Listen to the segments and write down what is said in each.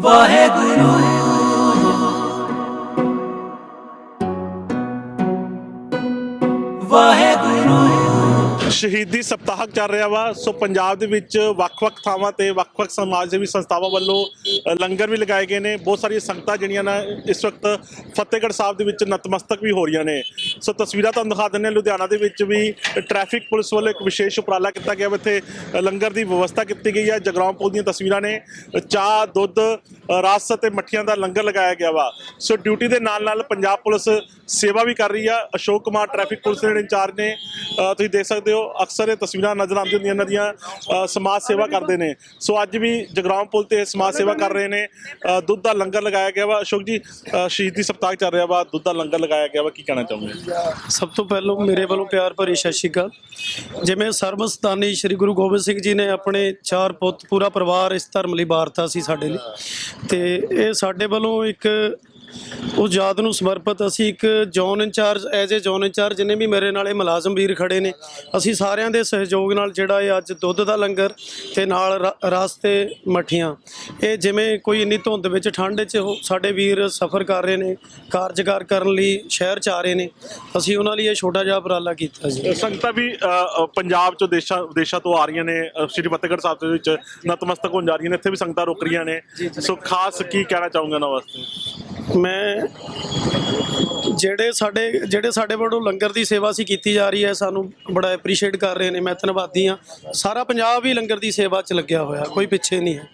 ਵਾਹਿਗੁਰੂ। ਵਾਹਿਗੁਰੂ ਸ਼ਹੀਦੀ ਸਪਤਾਹ ਚੱਲ ਰਿਹਾ ਵਾ। ਸੋ ਪੰਜਾਬ ਦੇ ਵਿੱਚ ਵੱਖ-ਵੱਖ ਥਾਵਾਂ ਤੇ ਵੱਖ-ਵੱਖ ਸਮਾਜ ਸੇਵੀ ਸੰਸਥਾਵਾਂ ਵੱਲੋਂ ਲੰਗਰ ਵੀ ਲਗਾਏ ਗਏ ਨੇ। ਬਹੁਤ ਸਾਰੀਆਂ ਸੰਗਤਾਂ ਜਿਹੜੀਆਂ ਨੇ, ਇਸ ਵਕਤ ਫਤਿਹਗੜ੍ਹ ਸਾਹਿਬ ਦੇ ਵਿੱਚ ਨਤਮਸਤਕ ਵੀ ਹੋ ਰਹੀਆਂ ਨੇ। ਸੋ ਤਸਵੀਰਾਂ ਤੁਹਾਨੂੰ ਦਿਖਾ ਦਿੰਦੇ ਹਾਂ। ਲੁਧਿਆਣਾ ਦੇ ਵਿੱਚ ਵੀ ਟ੍ਰੈਫਿਕ ਪੁਲਿਸ ਵੱਲੋਂ ਇੱਕ ਵਿਸ਼ੇਸ਼ ਉਪਰਾਲਾ ਕੀਤਾ ਗਿਆ ਵਾ। ਇੱਥੇ ਲੰਗਰ ਦੀ ਵਿਵਸਥਾ ਕੀਤੀ ਗਈ ਹੈ। ਜਗਰਾਉਂ ਪੁਲ ਦੀਆਂ ਤਸਵੀਰਾਂ ਨੇ। ਚਾਹ, ਦੁੱਧ ਰਸ ਅਤੇ ਮੱਠੀਆਂ ਦਾ ਲੰਗਰ ਲਗਾਇਆ ਗਿਆ ਵਾ। ਸੋ ਡਿਊਟੀ ਦੇ ਨਾਲ ਨਾਲ ਪੰਜਾਬ ਪੁਲਿਸ ਸੇਵਾ ਵੀ ਕਰ ਰਹੀ ਆ। ਅਸ਼ੋਕ ਕੁਮਾਰ, ਟ੍ਰੈਫਿਕ ਪੁਲਿਸ ਦੇ ਜਿਹੜੇ ਇੰਚਾਰਜ ਨੇ ਤੁਸੀਂ ਦੇਖ ਸਕਦੇ ਹੋ ਅਕਸਰ ਇਹ ਤਸਵੀਰਾਂ ਨਜ਼ਰ ਆਉਂਦੀਆਂ ਹੁੰਦੀਆਂ ਇਹਨਾਂ ਦੀਆਂ ਸਮਾਜ ਸੇਵਾ ਕਰਦੇ ਨੇ। ਸੋ ਅੱਜ ਵੀ ਜਗਰਾਉਂ ਪੁਲ ਤੇ ਸਮਾਜ ਸੇਵਾ ਕਰ ਰਹੇ ਨੇ। ਦੁੱਧ ਦਾ ਲੰਗਰ ਲਗਾਇਆ ਗਿਆ ਵਾ। ਅਸ਼ੋਕ ਜੀ ਸ਼ਹੀਦੀ ਸਪਤਾਹ ਚੱਲ ਰਿਹਾ ਵਾ। ਦੁੱਧ ਦਾ ਲੰਗਰ ਲਗਾਇਆ ਗਿਆ ਵਾ। ਕੀ ਕਹਿਣਾ ਚਾਹੁੰਦੇ ਸਭ ਤੋਂ ਪਹਿਲਾਂ ਮੇਰੇ ਵੱਲੋਂ ਪਿਆਰ ਭਰੀ ਸਤਿ ਸ਼੍ਰੀ ਅਕਾਲ। ਜਿਵੇਂ ਸਰਬਸਤਾਨੀ ਸ੍ਰੀ ਗੁਰੂ ਗੋਬਿੰਦ ਸਿੰਘ ਜੀ ਨੇ ਆਪਣੇ ਚਾਰ ਪੁੱਤ, ਪੂਰਾ ਪਰਿਵਾਰ ਇਸ ਧਰਮ ਲਈ ਵਾਰਤਾ ਸੀ ਸਾਡੇ ਲਈ। ਤੇ ਇਹ ਸਾਡੇ ਵੱਲੋਂ ਇੱਕ ਉਸ ਯਾਦ ਨੂੰ ਸਮਰਪਿਤ ਅਸੀਂ ਇੱਕ zone incharge as a zone incharge ਜਿੰਨੇ ਵੀ ਮੇਰੇ ਨਾਲ ਇਹ ਮੁਲਾਜ਼ਮ ਵੀਰ ਖੜੇ ਨੇ ਅਸੀਂ ਸਾਰਿਆਂ ਦੇ ਸਹਿਯੋਗ ਨਾਲ ਜਿਹੜਾ ਇਹ ਅੱਜ ਦੁੱਧ ਦਾ ਲੰਗਰ ਤੇ ਨਾਲ ਰ- ਰਸ ਤੇ ਮੱਠੀਆਂ ਇਹ ਜਿਵੇਂ ਕੋਈ ਇੰਨੀ ਧੁੰਦ ਵਿੱਚ ਠੰਡ 'ਚ ਸਾਡੇ ਵੀਰ ਸਫ਼ਰ ਕਰ ਰਹੇ ਨੇ ਕਾਰਜਕਾਰ ਕਰਨ ਲਈ ਸ਼ਹਿਰ 'ਚ ਆ ਰਹੇ ਨੇ ਅਸੀਂ ਉਹਨਾਂ ਲਈ ਇਹ ਛੋਟਾ ਜਿਹਾ ਉਪਰਾਲਾ ਕੀਤਾ ਜੀ। ਸੰਗਤਾਂ ਵੀ ਪੰਜਾਬ ਚੋਂ ਦੇਸ਼ਾਂ ਵਿਦੇਸ਼ਾਂ ਤੋਂ ਆ ਰਹੀਆਂ ਨੇ ਸ਼੍ਰੀ ਫਤਿਹਗੜ੍ਹ ਸਾਹਿਬ ਦੇ ਵਿੱਚ ਨਤਮਸਤਕ ਹੋਣ ਜਾ ਰਹੀਆਂ ਨੇ ਇੱਥੇ ਵੀ ਸੰਗਤਾਂ ਰੁਕ ਰਹੀਆਂ ਨੇ। ਸੋ ਖਾਸ ਕੀ ਕਹਿਣਾ ਚਾਹੂੰਗਾ ਉਹਨਾਂ ਵਾਸਤੇ? ਮੈਂ ਜਿਹੜੇ ਸਾਡੇ ਜਿਹੜੇ ਸਾਡੇ ਵੱਲੋਂ ਲੰਗਰ ਦੀ ਸੇਵਾ ਸੀ ਕੀਤੀ ਜਾ ਰਹੀ ਹੈ ਸਾਨੂੰ ਬੜਾ ਐਪਰੀਸ਼ੀਏਟ ਕਰ ਰਹੇ ਨੇ ਮੈਂ ਧੰਨਵਾਦੀ ਹਾਂ। ਸਾਰਾ ਪੰਜਾਬ ਹੀ ਲੰਗਰ ਦੀ ਸੇਵਾ 'ਚ ਲੱਗਿਆ ਹੋਇਆ ਕੋਈ ਪਿੱਛੇ ਨਹੀਂ ਹੈ।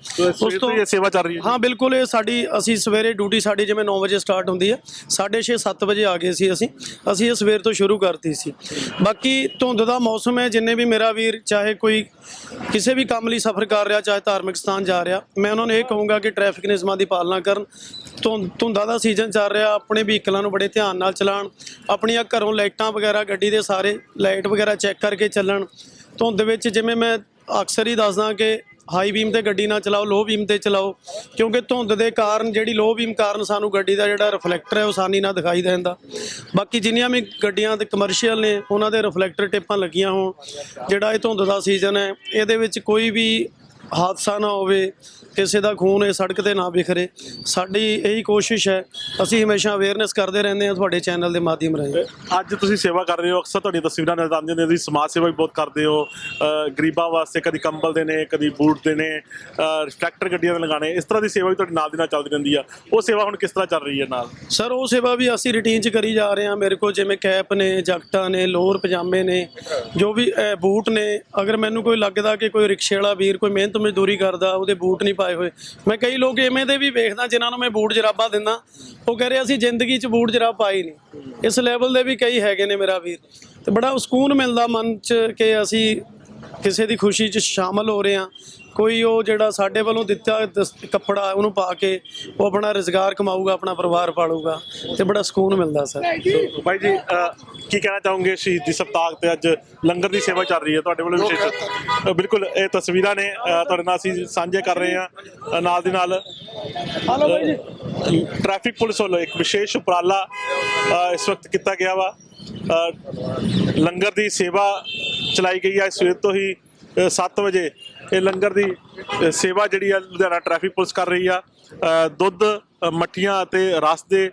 ਉਸ ਤੋਂ ਇਹ ਸੇਵਾ ਚੱਲ ਰਹੀ ਹੈ ਹਾਂ ਬਿਲਕੁਲ ਇਹ ਸਾਡੀ ਅਸੀਂ ਸਵੇਰੇ ਡਿਊਟੀ ਸਾਡੀ ਜਿਵੇਂ 9 ਵਜੇ ਸਟਾਰਟ ਹੁੰਦੀ ਹੈ 6:30 7 ਵਜੇ ਆ ਗਏ ਸੀ ਅਸੀਂ ਅਸੀਂ ਇਹ ਸਵੇਰ ਤੋਂ ਸ਼ੁਰੂ ਕਰਤੀ ਸੀ। ਬਾਕੀ ਧੁੰਦ ਦਾ ਮੌਸਮ ਹੈ ਜਿੰਨੇ ਵੀ ਮੇਰਾ ਵੀਰ ਚਾਹੇ ਕੋਈ ਕਿਸੇ ਵੀ ਕੰਮ ਲਈ ਸਫ਼ਰ ਕਰ ਰਿਹਾ ਚਾਹੇ ਧਾਰਮਿਕ ਸਥਾਨ ਜਾ ਰਿਹਾ ਮੈਂ ਉਹਨਾਂ ਨੂੰ ਇਹ ਕਹੂੰਗਾ ਕਿ ਟ੍ਰੈਫਿਕ ਨਿਯਮਾਂ ਦੀ ਪਾਲਣਾ ਕਰਨ ਧੁੰਦ ਧੁੰਦਾਂ ਦਾ ਸੀਜ਼ਨ ਚੱਲ ਰਿਹਾ, ਆਪਣੇ ਵਹੀਕਲਾਂ ਨੂੰ ਬੜੇ ਧਿਆਨ ਨਾਲ ਚਲਾਉਣ, ਆਪਣੀਆਂ ਘਰੋਂ ਲਾਈਟਾਂ ਵਗੈਰਾ, ਗੱਡੀ ਦੇ ਸਾਰੇ ਲਾਈਟ ਵਗੈਰਾ ਚੈੱਕ ਕਰਕੇ ਚੱਲਣ। ਧੁੰਦ ਵਿੱਚ ਜਿਵੇਂ ਮੈਂ ਅਕਸਰ ਹੀ ਦੱਸਦਾ ਕਿ ਹਾਈ ਬੀਮ ਤੇ ਗੱਡੀ ਨਾ ਚਲਾਓ ਲੋ ਬੀਮ ਤੇ ਚਲਾਓ, ਕਿਉਂਕਿ ਧੁੰਦ ਦੇ ਕਾਰਨ ਜਿਹੜੀ ਲੋ ਬੀਮ ਕਾਰਨ ਸਾਨੂੰ ਗੱਡੀ ਦਾ ਜਿਹੜਾ ਰਿਫਲੈਕਟਰ ਹੈ ਉਹ ਆਸਾਨੀ ਨਾਲ ਦਿਖਾਈ ਦਿੰਦਾ। ਬਾਕੀ ਜਿੰਨੀਆਂ ਵੀ ਗੱਡੀਆਂ ਤੇ ਕਮਰਸ਼ੀਅਲ ਨੇ, ਉਹਨਾਂ ਦੇ ਰਿਫਲੈਕਟਰ ਟਿੱਪਾਂ ਲੱਗੀਆਂ ਹੋਣ, ਜਿਹੜਾ ਇਹ ਧੁੰਦ ਦਾ ਸੀਜ਼ਨ ਹੈ, ਇਹਦੇ ਵਿੱਚ ਕੋਈ ਵੀ ਹਾਦਸਾ ਨਾ ਹੋਵੇ ਕਿਸੇ ਦਾ ਖੂਨ ਇਹ ਸੜਕ ਤੇ ਨਾ ਵਿਖਰੇ ਸਾਡੀ ਇਹੀ ਕੋਸ਼ਿਸ਼ ਹੈ ਅਸੀਂ ਹਮੇਸ਼ਾ ਅਵੇਅਰਨੈਸ ਕਰਦੇ ਰਹਿੰਦੇ ਹਾਂ ਤੁਹਾਡੇ ਚੈਨਲ ਦੇ ਮਾਧਿਅਮ ਰਾਹੀਂ। ਅੱਜ ਤੁਸੀਂ ਸੇਵਾ ਕਰ ਰਹੇ ਹੋ ਅਕਸਰ ਤੁਹਾਡੀਆਂ ਤਸਵੀਰਾਂ ਨਜ਼ਰ ਆਉਂਦੀਆਂ ਨੇ ਤੁਸੀਂ ਸਮਾਜ ਸੇਵਾ ਵੀ ਬਹੁਤ ਕਰਦੇ ਹੋ। ਗਰੀਬਾਂ ਵਾਸਤੇ ਕਦੀ ਕੰਬਲ ਦੇ ਨੇ ਕਦੀ ਬੂਟ ਦੇ ਨੇ ਰਿਫਲੈਕਟਰ ਗੱਡੀਆਂ ਦੇ ਲਗਾਣੇ ਇਸ ਤਰ੍ਹਾਂ ਦੀ ਸੇਵਾ ਵੀ ਤੁਹਾਡੇ ਨਾਲ ਦੀ ਨਾਲ ਚੱਲਦੀ ਰਹਿੰਦੀ ਆ। ਉਹ ਸੇਵਾ ਹੁਣ ਕਿਸ ਤਰ੍ਹਾਂ ਚੱਲ ਰਹੀ ਹੈ ਨਾਲ? ਸਰ ਉਹ ਸੇਵਾ ਵੀ ਅਸੀਂ ਰੂਟੀਨ 'ਚ ਕਰੀ ਜਾ ਰਹੇ ਹਾਂ। ਮੇਰੇ ਕੋਲ ਜਿਵੇਂ ਕੈਪ ਨੇ ਜੈਕਟਾਂ ਨੇ ਲੋਅਰ ਪਜਾਮੇ ਨੇ ਜੋ ਵੀ ਬੂਟ ਨੇ ਅਗਰ ਮੈਨੂੰ ਕੋਈ ਲੱਗਦਾ ਕਿ ਕੋਈ ਰਿਕਸ਼ੇ ਵਾਲਾ ਵੀਰ ਕੋਈ ਮਿਹਨਤ ਮਜ਼ਦੂਰੀ ਕਰਦਾ, ਉਹਦੇ ਬੂਟ ਨਹੀਂ ਪਾਏ ਹੋਏ। ਮੈਂ ਕਈ ਲੋਕ ਐਵੇਂ ਦੇ ਵੀ ਵੇਖਦਾ ਜਿਨ੍ਹਾਂ ਨੂੰ ਮੈਂ ਬੂਟ ਜਰਾਬਾਂ ਦਿੰਦਾ। ਉਹ ਕਹ ਰਹੇ, ਅਸੀਂ ਜ਼ਿੰਦਗੀ 'ਚ ਬੂਟ ਜਰਾਬ ਪਾਈ ਨਹੀਂ। ਇਸ ਲੈਵਲ ਦੇ ਵੀ ਕਈ ਹੈਗੇ ਨੇ ਮੇਰਾ ਵੀਰ। ਤੇ ਬੜਾ ਸਕੂਨ ਮਿਲਦਾ ਮਨ 'ਚ ਕਿ ਅਸੀਂ ਕਿਸੇ ਦੀ ਖੁਸ਼ੀ 'ਚ ਸ਼ਾਮਲ ਹੋ ਰਹੇ ਹਾਂ। ਕੋਈ ਉਹ ਜਿਹੜਾ ਸਾਡੇ ਵੱਲੋਂ ਦਿੱਤਾ ਦਸ- ਕੱਪੜਾ ਉਹਨੂੰ ਪਾ ਕੇ ਉਹ ਆਪਣਾ ਰੋਜ਼ਗਾਰ ਕਮਾਊਗਾ ਆਪਣਾ ਪਰਿਵਾਰ ਪਾਲੂਗਾ ਤੇ ਬੜਾ ਸਕੂਨ ਮਿਲਦਾ ਸਰ। ਭਾਈ ਜੀ ਕੀ ਕਹਿਣਾ ਚਾਹੋਗੇ ਸ਼ਹੀਦੀ ਸਪਤਾਹ ਤੇ ਅੱਜ ਲੰਗਰ ਦੀ ਸੇਵਾ ਚੱਲ ਰਹੀ ਹੈ ਤੁਹਾਡੇ ਵੱਲੋਂ ਵਿਸ਼ੇਸ਼? ਬਿਲਕੁਲ ਇਹ ਤਸਵੀਰਾਂ ਨੇ ਤੁਹਾਡੇ ਨਾਲ ਅਸੀਂ ਸਾਂਝੇ ਕਰ ਰਹੇ ਹਾਂ ਨਾਲ ਦੀ ਨਾਲ ਹਲੋ ਜੀ। ਟ੍ਰੈਫਿਕ ਪੁਲਿਸ ਵੱਲੋਂ ਇੱਕ ਵਿਸ਼ੇਸ਼ ਉਪਰਾਲਾ ਇਸ ਵਕਤ ਕੀਤਾ ਗਿਆ ਵਾ। ਲੰਗਰ ਦੀ ਸੇਵਾ ਚਲਾਈ ਗਈ ਹੈ ਸਵੇਰ ਤੋਂ ਹੀ 7 ਵਜੇ ਇਹ ਲੰਗਰ ਦੀ ਸੇਵਾ ਜਿਹੜੀ ਆ, ਲੁਧਿਆਣਾ ਟ੍ਰੈਫਿਕ ਪੁਲਿਸ ਕਰ ਰਹੀ ਆ। ਦੁੱਧ ਮੱਠੀਆਂ ਅਤੇ ਰਸ ਦੇ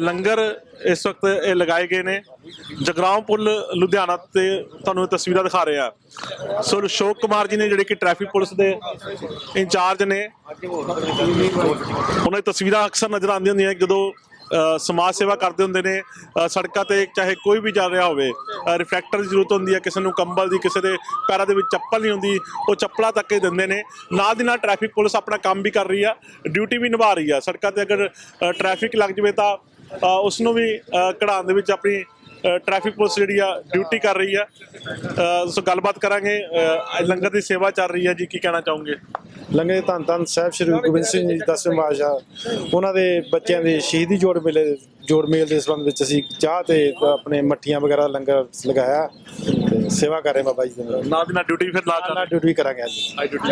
ਲੰਗਰ ਇਸ ਵਕਤ ਇਹ ਲਗਾਏ ਗਏ ਨੇ। ਜਗਰਾਉਂ ਪੁਲ ਲੁਧਿਆਣਾ ਤੇ ਤੁਹਾਨੂੰ ਇਹ ਤਸਵੀਰਾਂ ਦਿਖਾ ਰਹੇ ਆ। ਸੋ ਅਸ਼ੋਕ ਕੁਮਾਰ ਜੀ ਨੇ ਜਿਹੜੇ ਕਿ ਟ੍ਰੈਫਿਕ ਪੁਲਿਸ ਦੇ ਇੰਚਾਰਜ ਨੇ, ਉਹਨਾਂ ਦੀ ਤਸਵੀਰਾਂ ਅਕਸਰ ਨਜ਼ਰ ਆਉਂਦੀਆਂ ਹੁੰਦੀਆਂ ਜਦੋਂ ਸਮਾਜ ਸੇਵਾ ਕਰਦੇ ਹੁੰਦੇ ਨੇ ਸੜਕਾਂ ਤੇ ਚਾਹੇ ਕੋਈ ਵੀ ਚੱਲ ਰਿਹਾ ਹੋਵੇ ਰਿਫਲੈਕਟਰ ਦੀ ਜ਼ਰੂਰਤ ਹੁੰਦੀ ਹੈ ਕਿਸੇ ਨੂੰ ਕੰਬਲ ਦੀ ਕਿਸੇ ਦੇ ਪੈਰਾਂ ਦੇ ਵਿੱਚ ਚੱਪਲ ਨਹੀਂ ਹੁੰਦੀ ਉਹ ਚੱਪਲਾਂ ਤੱਕ ਹੀ ਦਿੰਦੇ ਨੇ। ਨਾਲ ਦੀ ਨਾਲ ਟ੍ਰੈਫਿਕ ਪੁਲਿਸ ਆਪਣਾ ਕੰਮ ਵੀ ਕਰ ਰਹੀ ਆ ਡਿਊਟੀ ਵੀ ਨਿਭਾ ਰਹੀ ਆ। ਸੜਕਾਂ ਤੇ ਅਗਰ ਟ੍ਰੈਫਿਕ ਲੱਗ ਜਵੇ ਤਾਂ ਅ, ਉਸ ਨੂੰ ਵੀ ਕਢਾਉਣ ਦੇ ਵਿੱਚ ਆਪਣੀ ਟ੍ਰੈਫਿਕ ਪੁਲਿਸ ਜਿਹੜੀ ਆ ਡਿਊਟੀ ਕਰ ਰਹੀ ਆ। ਸੋ ਗੱਲਬਾਤ ਕਰਾਂਗੇ। ਲੰਗਰ ਦੀ ਸੇਵਾ ਚੱਲ ਰਹੀ ਆ ਜੀ, ਕੀ ਕਹਿਣਾ ਚਾਹੋਗੇ? ਲੰਗਰ ਦੇ ਧੰਨ ਧੰਨ ਸਾਹਿਬ ਸ਼੍ਰੀ ਗੁਰੂ ਗੋਬਿੰਦ ਸਿੰਘ ਜੀ ਦਸਵੇਂ ਪਾਤਸ਼ਾਹ ਉਹਨਾਂ ਦੇ ਬੱਚਿਆਂ ਦੇ ਸ਼ਹੀਦੀ ਜੋੜ ਮੇਲੇ, ਜੋੜ ਮੇਲ ਦੇ ਸੰਬੰਧ ਵਿੱਚ ਅਸੀਂ ਚਾਹ ਤੇ ਆਪਣੇ ਮੱਠੀਆਂ ਵਗੈਰਾ ਲੰਗਰ ਲਗਾਇਆ। ਸੇਵਾ ਕਰ ਰਹੇ ਬਾਬਾ ਜੀ ਦੇ ਨਾਲ। ਨਾਲ ਦੀ ਨਾਲ ਡਿਊਟੀ ਫਿਰ ਲਾ ਨਾਲ ਡਿਊਟੀ ਕਰਾਂਗੇ ਅੱਜ ਅੱਜ ਡਿਊਟੀ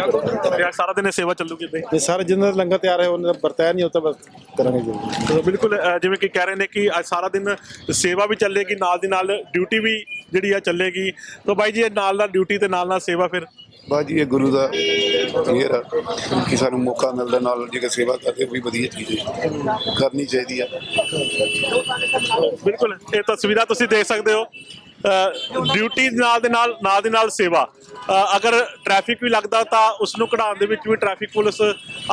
ਤੇ ਅੱਜ ਸਾਰਾ ਦਿਨ ਇਹ ਸੇਵਾ ਚੱਲੂਗੀ ਤੇ ਤੇ ਸਾਰੇ ਜਿੰਨਾਂ ਦਾ ਲੰਗਰ ਤਿਆਰ ਹੈ ਉਹਨਾਂ ਦਾ ਵਰਤਾਇਆ ਨਹੀਂ ਉਹ ਤਾਂ ਬਸ ਕਰਾਂਗੇ ਜੀ। ਤੋ ਬਿਲਕੁਲ ਅ, ਜਿਵੇਂ ਕਿ ਕਹਿ ਰਹੇ ਨੇ ਕਿ ਅੱਜ ਸਾਰਾ ਦਿਨ ਸੇਵਾ ਵੀ ਚੱਲੇਗੀ ਨਾਲ ਦੀ ਨਾਲ ਡਿਊਟੀ ਵੀ ਜਿਹੜੀ ਆ ਚੱਲੇਗੀ। ਤਾਂ ਬਾਈ ਜੀ ਇਹ ਨਾਲ ਨਾਲ ਡਿਊਟੀ ਤੇ ਨਾਲ ਨਾਲ ਸੇਵਾ ਫਿਰ? ਬਾਜੀ ਇਹ ਗੁਰੂ ਦਾ ਮਿਹਰ ਆ ਕਿ ਸਾਨੂੰ ਮੌਕਾ ਮਿਲਦਾ ਨਾਲ ਜੇ ਸੇਵਾ ਕਰਦੇ ਵੀ ਵਧੀਆ ਚੀਜ਼ ਹੈ। ਕਰਨੀ ਚਾਹੀਦੀ ਆ। ਬਿਲਕੁਲ ਇਹ ਤਸਵੀਰਾਂ ਤੁਸੀਂ ਦੇਖ ਸਕਦੇ ਹੋ। ਡਿਊਟੀ ਨਾਲ ਦੇ ਨਾਲ ਨਾਲ ਦੇ ਨਾਲ ਸੇਵਾ। ਅਗਰ ਟ੍ਰੈਫਿਕ ਵੀ ਲੱਗਦਾ ਤਾਂ ਉਸ ਨੂੰ ਕਢਾਉਣ ਦੇ ਵਿੱਚ ਵੀ ਟ੍ਰੈਫਿਕ ਪੁਲਿਸ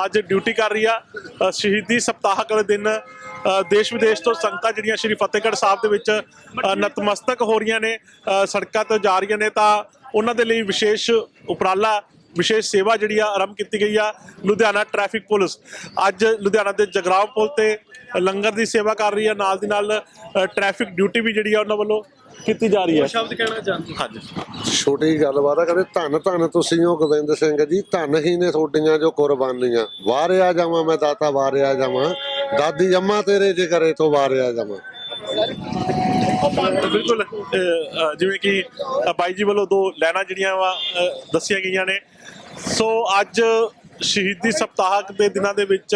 ਅੱਜ ਡਿਊਟੀ ਕਰ ਰਹੀ ਆ। ਸ਼ਹੀਦੀ ਸਪਤਾਹਕ ਵਾਲੇ ਦਿਨ ਦੇਸ਼ ਵਿਦੇਸ਼ ਤੋਂ ਸੰਗਤਾਂ ਜਿਹੜੀਆਂ ਸ਼੍ਰੀ ਫਤਿਹਗੜ੍ਹ ਸਾਹਿਬ ਦੇ ਵਿੱਚ ਨਤਮਸਤਕ ਹੋ ਰਹੀਆਂ ਨੇ ਸੜਕਾਂ ਤੇ ਜਾ ਰਹੀਆਂ ਨੇ ਤਾਂ ਉਹਨਾਂ ਦੇ ਲਈ ਵਿਸ਼ੇਸ਼ ਉਪਰਾਲਾ ਵਿਸ਼ੇਸ਼ ਸੇਵਾ ਜਿਹੜੀ ਆ ਆਰੰਭ ਕੀਤੀ ਗਈ ਆ ਲੁਧਿਆਣਾ ਟ੍ਰੈਫਿਕ ਪੁਲਿਸ। ਅੱਜ ਲੁਧਿਆਣਾ ਦੇ ਜਗਰਾਉਂ ਪੁਲ ਤੇ ਲੰਗਰ ਦੀ ਸੇਵਾ ਕਰ ਰਹੀ ਆ। ਨਾਲ ਦੀ ਨਾਲ ਅ, ਟ੍ਰੈਫਿਕ ਡਿਊਟੀ ਵੀ ਜਿਹੜੀ ਆ ਉਹਨਾਂ ਵੱਲੋਂ ਕੀਤੀ ਜਾ ਰਹੀ ਹੈ? ਸ਼ਬਦ ਕਹਿਣਾ ਚਾਹੁੰਦੇ ਹਾਂਜੀ। ਛੋਟੀ ਗੱਲਬਾਤ ਆ ਕਹਿੰਦੇ ਧੰਨ ਧੰਨ ਤੁਸੀਂ ਹੋ ਗੋਬਿੰਦ ਸਿੰਘ ਜੀ ਧੰਨ ਹੀ ਨੇ ਤੁਹਾਡੀਆਂ ਜੋ ਕੁਰਬਾਨੀਆਂ। ਵਾਰਿਆ ਜਾਵਾਂ ਮੈਂ ਦਾਤਾ ਵਾਰਿਆ ਜਾਵਾਂ। ਦਾਦੀ ਅੰਮਾ ਤੇਰੇ ਜੇ ਕਰੇ ਤੋਂ ਵਾਰਿਆ ਜਾਵਾਂ। ਬਿਲਕੁਲ ਜਿਵੇਂ ਕਿ ਬਾਈ ਜੀ ਵੱਲੋਂ ਦੋ ਲੈਣਾ ਜਿਹੜੀਆਂ ਵਾ ਦੱਸੀਆਂ ਗਈਆਂ ਨੇ। ਸੋ ਅੱਜ ਸ਼ਹੀਦੀ ਸਪਤਾਹਕ ਦੇ ਦਿਨਾਂ ਦੇ ਵਿੱਚ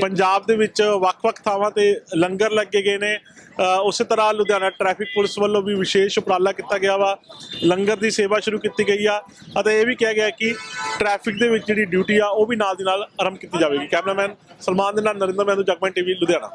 ਪੰਜਾਬ ਦੇ ਵਿੱਚ ਵੱਖ-ਵੱਖ ਥਾਵਾਂ ਤੇ ਲੰਗਰ ਲੱਗੇ ਗਏ ਨੇ। ਉਸੇ ਤਰ੍ਹਾਂ ਲੁਧਿਆਣਾ ਟ੍ਰੈਫਿਕ ਪੁਲਿਸ ਵੱਲੋਂ ਵੀ ਵਿਸ਼ੇਸ਼ ਉਪਰਾਲਾ ਕੀਤਾ ਗਿਆ ਵਾ। ਲੰਗਰ ਦੀ ਸੇਵਾ ਸ਼ੁਰੂ ਕੀਤੀ ਗਈ ਆ ਅਤੇ ਇਹ ਵੀ ਕਿਹਾ ਗਿਆ ਕਿ ਟ੍ਰੈਫਿਕ ਦੇ ਵਿੱਚ ਜਿਹੜੀ ਡਿਊਟੀ ਆ, ਉਹ ਵੀ ਨਾਲ ਦੀ ਨਾਲ ਆਰੰਭ ਕੀਤੀ ਜਾਵੇਗੀ। ਕੈਮਰਾਮੈਨ ਸਲਮਾਨ ਦੇ ਨਾਲ ਨਰਿੰਦਰ ਮਹਿੰਦੂ ਜਗਮਨ ਟੀਵੀ, ਲੁਧਿਆਣਾ।